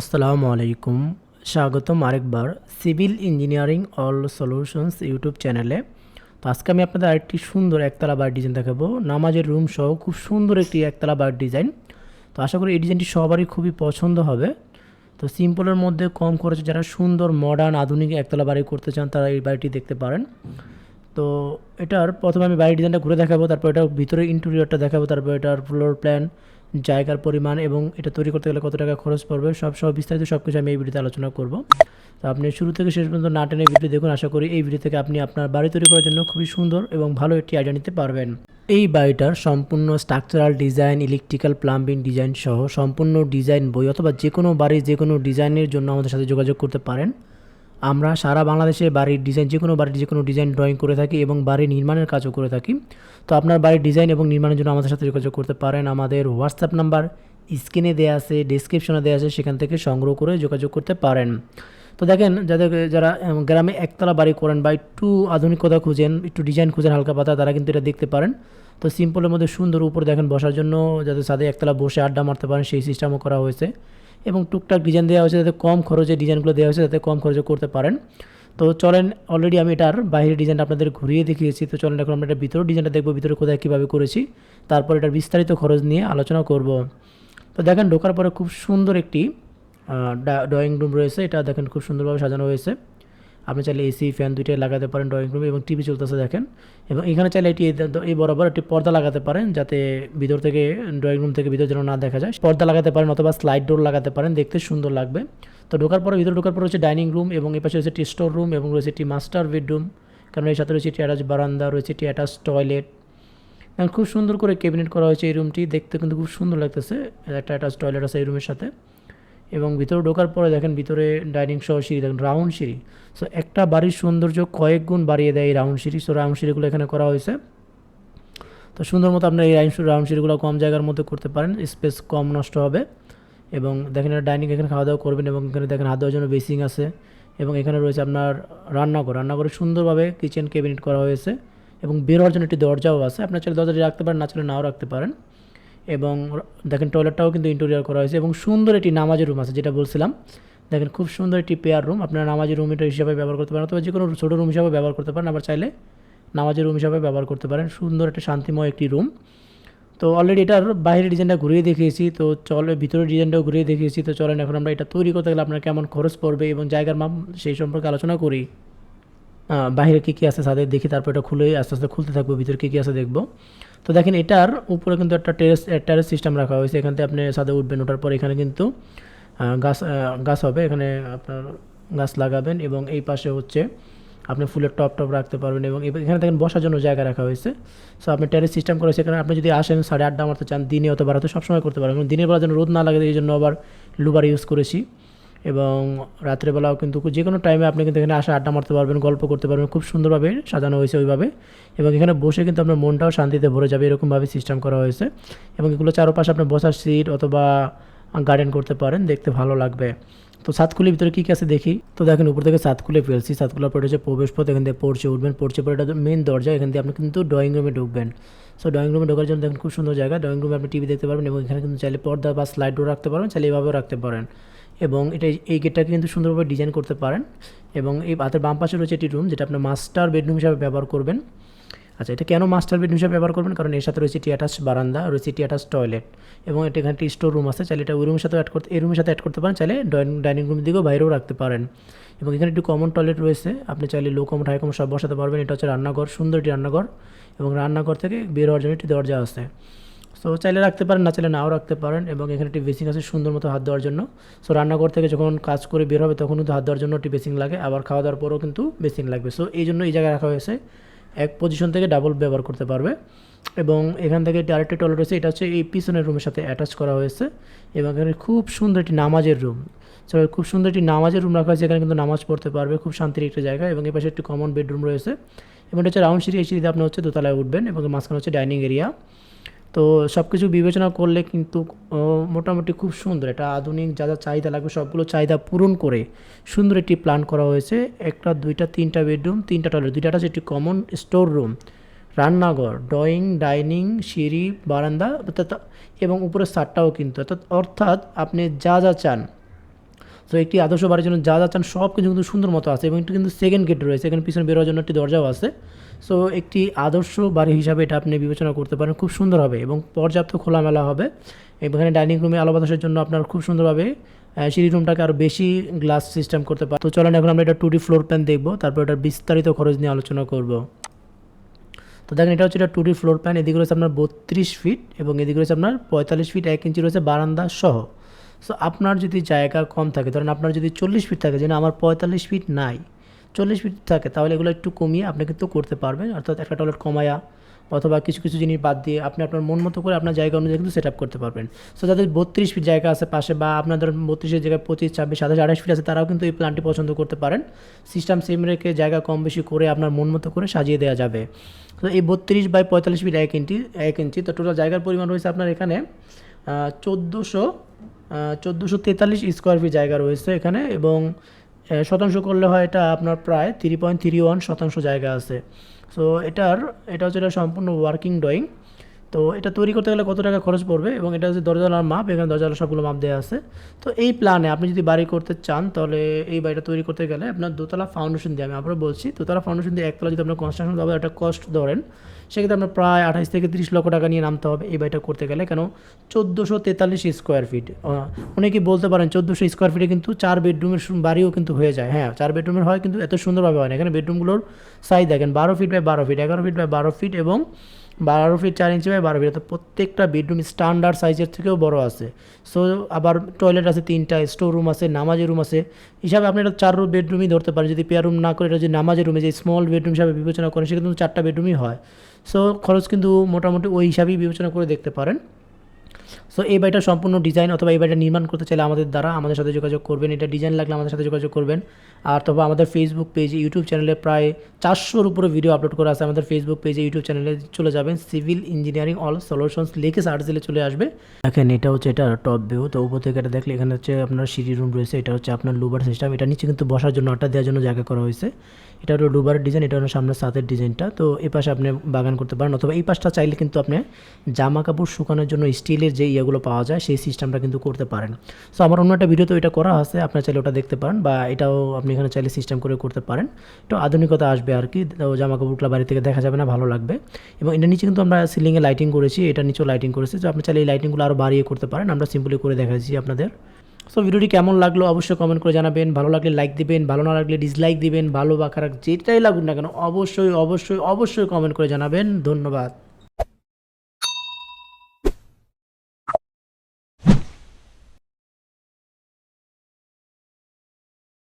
আসসালামু আলাইকুম। স্বাগতম আরেকবার civil engineering all solutions YouTube চ্যানেলে। তো আজকে আমি আপনাদের আরেকটি সুন্দর একতলা বাড়ির ডিজাইন দেখাবো। নামাজের রুম সহ খুব সুন্দর একটি একতলা বাড়ির ডিজাইন তো আশা করি এই ডিজাইনটি সবারই খুবই পছন্দ হবে। তো সিম্পলের মধ্যে কম খরচে যারা সুন্দর মডার্ন আধুনিক একতলা বাড়ি করতে চান, তারা এই বাড়িটি দেখতে পারেন। তো এটার প্রথমে আমি বাড়ির ডিজাইনটা ঘুরে দেখাবো, তারপর এটার ভিতরে ইন্টেরিয়রটা দেখাবো, তারপর এটার ফ্লোর প্ল্যান জায়গার পরিমাণ এবং এটা তৈরি করতে গেলে কত টাকা খরচ পড়বে, সব সব বিস্তারিত সব কিছু আমি এই ভিডিওতে আলোচনা করব। তো আপনি শুরু থেকে শেষ পর্যন্ত না টেনে ভিডিও দেখুন, আশা করি এই ভিডিও থেকে আপনি আপনার বাড়ি তৈরি করার জন্য খুবই সুন্দর এবং ভালো একটি আইডিয়া নিতে পারবেন। এই বাড়িটার সম্পূর্ণ structural design electrical plumbing design সহ সম্পূর্ণ ডিজাইন বই অথবা যে কোনো বাড়ির যে কোনো ডিজাইনের জন্য আমাদের সাথে যোগাযোগ করতে পারেন। আমরা সারা বাংলাদেশে বাড়ির ডিজাইন যে কোনো বাড়ির যে কোনো ডিজাইন ড্রয়িং করে থাকি এবং বাড়ি নির্মাণের কাজও করে থাকি। তো আপনার বাড়ির ডিজাইন এবং নির্মাণের জন্য আমাদের সাথে যোগাযোগ করতে পারেন। আমাদের হোয়াটসঅ্যাপ নাম্বার স্ক্রিনে দেওয়া আছে ডিসক্রিপশনে দেওয়া আছে, সেখান থেকে সংগ্রহ করে যোগাযোগ করতে পারেন। তো দেখেন, যাদের, যারা গ্রামে একতলা বাড়ি করেন বা একটু আধুনিকতা খুঁজেন, একটু ডিজাইন খুঁজেন হালকা পাতা, তারা কিন্তু এটা দেখতে পারেন। তো সিম্পলের মধ্যে সুন্দর উপর দেখেন, বসার জন্য যাদের সাথে একতলা বসে আড্ডা মারতে পারেন, সেই সিস্টেমও করা হয়েছে। এবং টুকটাক ডিজাইন দেওয়া হয়েছে যাতে কম খরচে ডিজাইনগুলো দেওয়া হয়েছে যাতে কম খরচে করতে পারেন। তো চলেন অলরেডি আমি এটার বাইরের ডিজাইনটা আপনাদের ঘুরিয়ে দেখিয়েছি। তো চলেন, এখন আমরা এটা ভিতরের ডিজাইনটা দেখব, ভিতরে কোথায় কীভাবে করেছি। তারপর এটার বিস্তারিত খরচ নিয়ে আলোচনা করব। তো দেখেন, ঢোকার পরে খুব সুন্দর একটি ড্রয়িং রুম রয়েছে। এটা দেখেন, খুব সুন্দরভাবে সাজানো হয়েছে। আপনি চাইলে এসি ফ্যান দুইটাই লাগাতে পারেন ড্রয়িং রুমে এবং টিভি চলতেছে দেখেন। এবং এখানে চাইলে এটি এই- বরাবর একটি পর্দা লাগাতে পারেন, যাতে ভিতর থেকে ড্রয়িং রুম থেকে ভিতর যেন না দেখা যায়। পর্দা লাগাতে পারেন অথবা স্লাইড ডোর লাগাতে পারেন, দেখতে সুন্দর লাগবে। তো ঢোকার পরে, ভিতরে ঢোকার পরে রয়েছে ডাইনিং রুম এবং এই পাশে রয়েছে একটি স্টোর রুম এবং রয়েছে একটি মাস্টার বেডরুম কারণ এর সাথে রয়েছে একটি অ্যাটাচ বারান্দা, রয়েছে একটি অ্যাটাচ টয়লেট খুব সুন্দর করে ক্যাবিনেট করা হয়েছে এই রুমটি দেখতে কিন্তু খুব সুন্দর লাগতেছে, একটা অ্যাটাচ টয়লেট আছে এই রুমের সাথে। এবং ভিতরে ঢোকার পরে দেখেন ভিতরে ডাইনিং সহ সিঁড়ি, দেখেন রাউন্ড সিঁড়ি। সো একটা বাড়ির সৌন্দর্য কয়েক গুণ বাড়িয়ে দেয় এই রাউন্ড সিঁড়ি। সো রাউন্ড সিঁড়িগুলো এখানে করা হয়েছে। তো সুন্দর মতো আপনার এই রাউন্ড সিঁড়িগুলো কম জায়গার মধ্যে করতে পারেন স্পেস কম নষ্ট হবে। এবং দেখেন ডাইনিং এখানে খাওয়া দাওয়া করবেন এবং এখানে দেখেন হাত দেওয়ার জন্য বেসিং আছে। এবং এখানে রয়েছে আপনার রান্নাঘর। রান্নাঘরে সুন্দরভাবে কিচেন ক্যাবিনেট করা হয়েছে এবং বের হওয়ার জন্য একটি দরজাও আছে। আপনার চাইলে দরজাটি রাখতে পারেন, না চাইলে নাও রাখতে পারেন। এবং দেখেন টয়লেটটাও কিন্তু ইন্টেরিয়র করা হয়েছে এবং সুন্দর একটি নামাজের রুম আছে, যেটা বলছিলাম। দেখেন খুব সুন্দর একটি পেয়ার রুম আপনারা নামাজের রুম এটা হিসাবে ব্যবহার করতে পারেন, অথবা যে কোনো ছোটো রুম হিসাবে ব্যবহার করতে পারেন, আবার চাইলে নামাজের রুম হিসাবে ব্যবহার করতে পারেন। সুন্দর একটা শান্তিময় একটি রুম তো অলরেডি এটার বাইরের ডিজাইনটা ঘুরিয়ে দেখিয়েছি, তো চলে, ভিতরের ডিজাইনটাও ঘুরিয়ে দেখিয়েছি। তো চলেন, এখন আমরা এটা তৈরি করতে গেলে আপনার কেমন খরচ পড়বে এবং জায়গার মাপ সেই সম্পর্কে আলোচনা করি। বাইরে কী কী আছে তাদের দেখি, তারপর এটা খুলে আস্তে আস্তে খুলতে থাকব, ভিতরে কী কী আছে দেখব। তো দেখেন এটার উপরে কিন্তু একটা টেরেস টেরেস সিস্টেম রাখা হয়েছে, এখান থেকে আপনি সাদে উঠবেন, ওঠার পর এখানে কিন্তু গাছ গাছ হবে, এখানে আপনার গাছ লাগাবেন এবং এই পাশে হচ্ছে আপনি ফুলের টপ টপ রাখতে পারবেন এবং এখানে দেখেন বসার জন্য জায়গা রাখা হয়েছে। সো আপনি টেরেস সিস্টেম করেছে এখানে, আপনি যদি আসেন সাড়ে আটটা মারতে চান, দিনে অথবা রাতে সবসময় করতে কারণ দিনের বেলা যেন রোদ না লাগে, এই জন্য আবার লুবার ইউজ করেছি। এবং রাত্রেবেলাও কিন্তু যে কোনো টাইমে আপনি কিন্তু এখানে আসে, আড্ডা মারতে পারবেন, গল্প করতে পারবেন, খুব সুন্দরভাবে সাজানো হয়েছে ওইভাবে। এবং এখানে বসে কিন্তু আপনার মনটাও শান্তিতে ভরে যাবে, এরকমভাবে সিস্টেম করা হয়েছে। এবং এগুলো চারপাশে আপনার বসার সিট অথবা গার্ডেন করতে পারেন, দেখতে ভালো লাগবে। তো সাতকুলির ভিতরে কী কী আছে দেখি? তো দেখেন, উপর থেকে সাত খুলে ফেলছি। সাত খোলার পরে হচ্ছে প্রবেশ পথ, এখান থেকে পড়ছে উঠবেন, পড়ছে পরে এটা মেন দরজা, এখান দিয়ে আপনি কিন্তু ড্রয়িং রুমে ঢুকবেন। সো ড্রয়িং রুমে ঢোকার জন্য দেখেন খুব সুন্দর জায়গা। ড্রয়িং রুমে আপনি টিভি দেখতে পারবেন এবং এখানে কিন্তু চাইলে পর্দা বা স্লাইড ডোর রাখতে পারবেন, চাইলে এভাবেও রাখতে পারেন। এবং এটা, এই গেটটাকে কিন্তু সুন্দরভাবে ডিজাইন করতে পারেন। এবং এই হাতের বাম পাশে রয়েছে একটি রুম যেটা আপনার মাস্টার বেডরুম হিসাবে ব্যবহার করবেন। আচ্ছা এটা কেন মাস্টার বেডরুম হিসাবে ব্যবহার করবেন? কারণ এর সাথে রয়েছে একটি অ্যাটাচ বারান্দা, রয়েছে একটি অ্যাটাচ টয়লেট এবং এটা এখানে একটি স্টোর রুম আছে। চাইলে এটা ওই রুমের সাথে অ্যাড করতে, এই রুমের সাথে অ্যাড করতে পারেন। চাইলে ডাইনিং রুমের দিকেও বাইরেও রাখতে পারেন। এবং এখানে একটি কমন টয়লেট রয়েছে। আপনি চাইলে লো কমন হাই কমন সব বসাতে পারবেন। এটা হচ্ছে রান্নাঘর, সুন্দর একটি রান্নাঘর এবং রান্নাঘর থেকে বের হওয়ার জন্য একটি দরজা আছে। সো চাইলে রাখতে পারেন, না চাইলে নাও রাখতে পারেন এবং এখানে একটি বেসিং আছে সুন্দর মতো হাত দেওয়ার জন্য। সো রান্নাঘর থেকে যখন কাজ করে বের হবে তখন কিন্তু হাত দেওয়ার জন্য একটি বেসিং লাগে, আবার খাওয়া দাওয়ার পরেও কিন্তু বেসিং লাগবে। সো এই জন্য এই জায়গায় রাখা হয়েছে। এক পজিশন থেকে ডাবল ব্যবহার করতে পারবে এবং এখান থেকে আরেকটি টয়লেট রয়েছে, এটা হচ্ছে এই পিছনের রুমের সাথে অ্যাটাচ করা হয়েছে এবং এখানে খুব সুন্দর একটি নামাজের রুম সো খুব সুন্দর একটি নামাজের রুম রাখা হয়েছে, এখানে কিন্তু নামাজ পড়তে পারবে, খুব শান্তির একটা জায়গা এবং এই পাশে একটি কমন বেডরুম রয়েছে এবং এটা হচ্ছে রাউন্ড সিঁড়ি, এই সিঁড়িতে আপনি হচ্ছে দোতলায় উঠবেন এবং মাঝখানে হচ্ছে ডাইনিং এরিয়া তো সব কিছু বিবেচনা করলে কিন্তু মোটামুটি খুব সুন্দর। এটা আধুনিক যা যা চাহিদা লাগবে, সবগুলো চাহিদা পূরণ করে সুন্দর একটি প্ল্যান করা হয়েছে। একটা, দুইটা, তিনটা বেডরুম তিনটা টয়লেট দুইটা আছে একটি কমন স্টোর রুম রান্নাঘর ড্রয়িং ডাইনিং সিঁড়ি, বারান্দা এবং উপরে সারটাও কিন্তু। অর্থাৎ অর্থাৎ আপনি যা যা চান সো একটি আদর্শ বাড়ির জন্য যা যা চান সব কিছু কিন্তু সুন্দর মতো আছে এবং একটি কিন্তু সেকেন্ড গেট রয়েছে। এখানে পিছনে বেরোয়ার জন্য একটি দরজাও আছে। সো একটি আদর্শ বাড়ি হিসাবে এটা আপনি বিবেচনা করতে পারেন। খুব সুন্দর হবে এবং পর্যাপ্ত খোলামেলা হবে। এখানে ডাইনিং রুমে আলো বাতাসের জন্য আপনার খুব সুন্দরভাবে সিঁড়ি রুমটাকে আরও বেশি গ্লাস সিস্টেম করতে পারেন। তো চলেন এখন আমরা এটা টু ডি ফ্লোর প্ল্যান দেখব। তারপর এটার বিস্তারিত খরচ নিয়ে আলোচনা করব। তো দেখেন এটা হচ্ছে এটা টু ডি ফ্লোর প্ল্যান এদিকে রয়েছে আপনার বত্রিশ ফিট এবং এদিকে রয়েছে আপনার পঁয়তাল্লিশ ফিট এক ইঞ্চি রয়েছে বারান্দা সহ। সো আপনার যদি জায়গা কম থাকে, ধরেন আপনার যদি চল্লিশ ফিট থাকে, যেন আমার পঁয়তাল্লিশ ফিট নাই, চল্লিশ ফিট থাকে, তাহলে এগুলো একটু কমিয়ে আপনি কিন্তু করতে পারবেন। অর্থাৎ একটা টয়লেট কমায়া অথবা কিছু কিছু জিনিস বাদ দিয়ে আপনি আপনার মন মতো করে আপনার জায়গা অনুযায়ী কিন্তু সেট আপ করতে পারবেন। সো যাদের বত্রিশ ফিট জায়গা আছে পাশে বা আপনার ধরেন বত্রিশের জায়গায় পঁচিশ, ছাব্বিশ, সাতাশ, আঠাশ ফিট আছে, তারাও কিন্তু এই প্ল্যানটি পছন্দ করতে পারেন। সিস্টেম সেম রেখে জায়গা কম বেশি করে আপনার মন মতো করে সাজিয়ে দেওয়া যাবে। তো এই বত্রিশ বাই পঁয়তাল্লিশ ফিট এক ইঞ্চি এক ইঞ্চি তো টোটাল জায়গার পরিমাণ রয়েছে আপনার এখানে চোদ্দোশো চোদ্দোশো তেতাল্লিশ স্কোয়ার ফিট জায়গা রয়েছে এখানে এবং শতাংশ করলে হয় এটা আপনার প্রায় থ্রি পয়েন্ট থ্রি ওয়ান শতাংশ জায়গা আছে। সো এটার, এটা হচ্ছে এটা সম্পূর্ণ ওয়ার্কিং ড্রয়িং তো এটা তৈরি করতে গেলে কত টাকা খরচ পড়বে? এবং এটা হচ্ছে দরজালার মাপ, এখানে দরজালার সবগুলো মাপ দেওয়া আছে। তো এই প্ল্যানে আপনি যদি বাড়ি করতে চান, তাহলে এই বাড়িটা তৈরি করতে গেলে আপনার দোতলা ফাউন্ডেশন দিয়ে, আমি আবারও বলছি, দোতলা ফাউন্ডেশন দিয়ে একতলা যদি আপনার কনস্ট্রাকশন হবে, একটা কস্ট ধরেন, সেক্ষেত্রে আপনার প্রায় আঠাশ থেকে তিরিশ লক্ষ টাকা নিয়ে নামতে হবে এই বাড়িটা করতে গেলে। কেন? চোদ্দোশো তেতাল্লিশ স্কোয়ার ফিট অনেকে বলতে পারেন চোদ্দোশো স্কোয়ার ফিটে কিন্তু চার বেডরুমের বাড়িও কিন্তু হয়ে যায়। হ্যাঁ চার বেডরুমের হয়, কিন্তু এত সুন্দরভাবে হয় না। এখানে বেডরুমগুলোর সাইজ দেখেন, বারো ফিট বাই বারো ফিট এগারো ফিট বাই বারো ফিট এবং বারো ফিট চার ইঞ্চি বাই বারো ফিট তো প্রত্যেকটা বেডরুম স্ট্যান্ডার্ড সাইজের থেকেও বড় আছে। সো আবার টয়লেট আছে তিনটা স্টোর রুম আছে, নামাজের রুম আছে। হিসাবে আপনি এটা চার বেডরুমই ধরতে পারেন। যদি পেয়ার রুম না করে এটা যে নামাজের রুমে যে স্মল বেডরুম হিসাবে বিবেচনা করেন, সেক্ষেত্রে কিন্তু চারটা বেডরুমই হয়। সো খরচ কিন্তু মোটামুটি ওই হিসাবেই বিবেচনা করে দেখতে পারেন। সো এই বাড়িটা সম্পূর্ণ ডিজাইন অথবা এই বাড়িটা নির্মাণ করতে চাইলে আমাদের দ্বারা আমাদের সাথে যোগাযোগ করবেন। এটা ডিজাইন লাগলে আমাদের সাথে যোগাযোগ করবেন। আর তবে আমাদের ফেসবুক পেজে ইউটিউব চ্যানেলে প্রায় চারশোর উপরে ভিডিও আপলোড করা আছে। আমাদের ফেসবুক পেজে ইউটিউব চ্যানেলে চলে যাবেন। সিভিল ইঞ্জিনিয়ারিং অল সলিউশনস লিখে সার্চ দিলে চলে আসবে। দেখেন, এটা হচ্ছে এটা টপ ভিউ তো উপর থেকে এটা দেখলে এখানে হচ্ছে আপনার সিঁড়ি রুম রয়েছে। এটা হচ্ছে আপনার লুবার সিস্টেম এটা নিচে কিন্তু বসার জন্য আটা দেওয়ার জন্য জায়গা করা হয়েছে। এটা হলো লুবার ডিজাইন এটা হলো সামনে সাতের ডিজাইনটা তো এই পাশে আপনি বাগান করতে পারেন। অথবা এই পাশটা চাইলে কিন্তু আপনি জামা কাপড় শুকানোর জন্য স্টিলের যে ইয়েগুলো পাওয়া যায় সেই সিস্টেমটা কিন্তু করতে পারেন। সো আমার অন্য একটা ভিডিওতে এটা করা আছে, আপনার চাইলে ওটা দেখতে পারেন বা এটাও আপনি এখানে চাইলে সিস্টেম করে করতে পারেন। একটু আধুনিকতা আসবে আর কি জামা কাপড়গুলো বাড়ি থেকে দেখা যাবে না, ভালো লাগবে। এবং এটা নিচে কিন্তু আমরা সিলিংয়ে লাইটিং করেছি এটা নিচেও লাইটিং করেছি। তো আপনি চাইলে এই লাইটিংগুলো আরও বাড়িয়ে করতে পারেন, আমরা সিম্পলি করে দেখাচ্ছি আপনাদের। সো ভিডিওটি কেমন লাগল অবশ্যই কমেন্ট করে জানাবেন। ভালো লাগলে লাইক দিবেন, ভালো না লাগলে ডিসলাইক দিবেন, ভালো বা খারাপ যেটাই লাগুন না কেন, অবশ্যই অবশ্যই অবশ্যই কমেন্ট করে জানাবেন। ধন্যবাদ।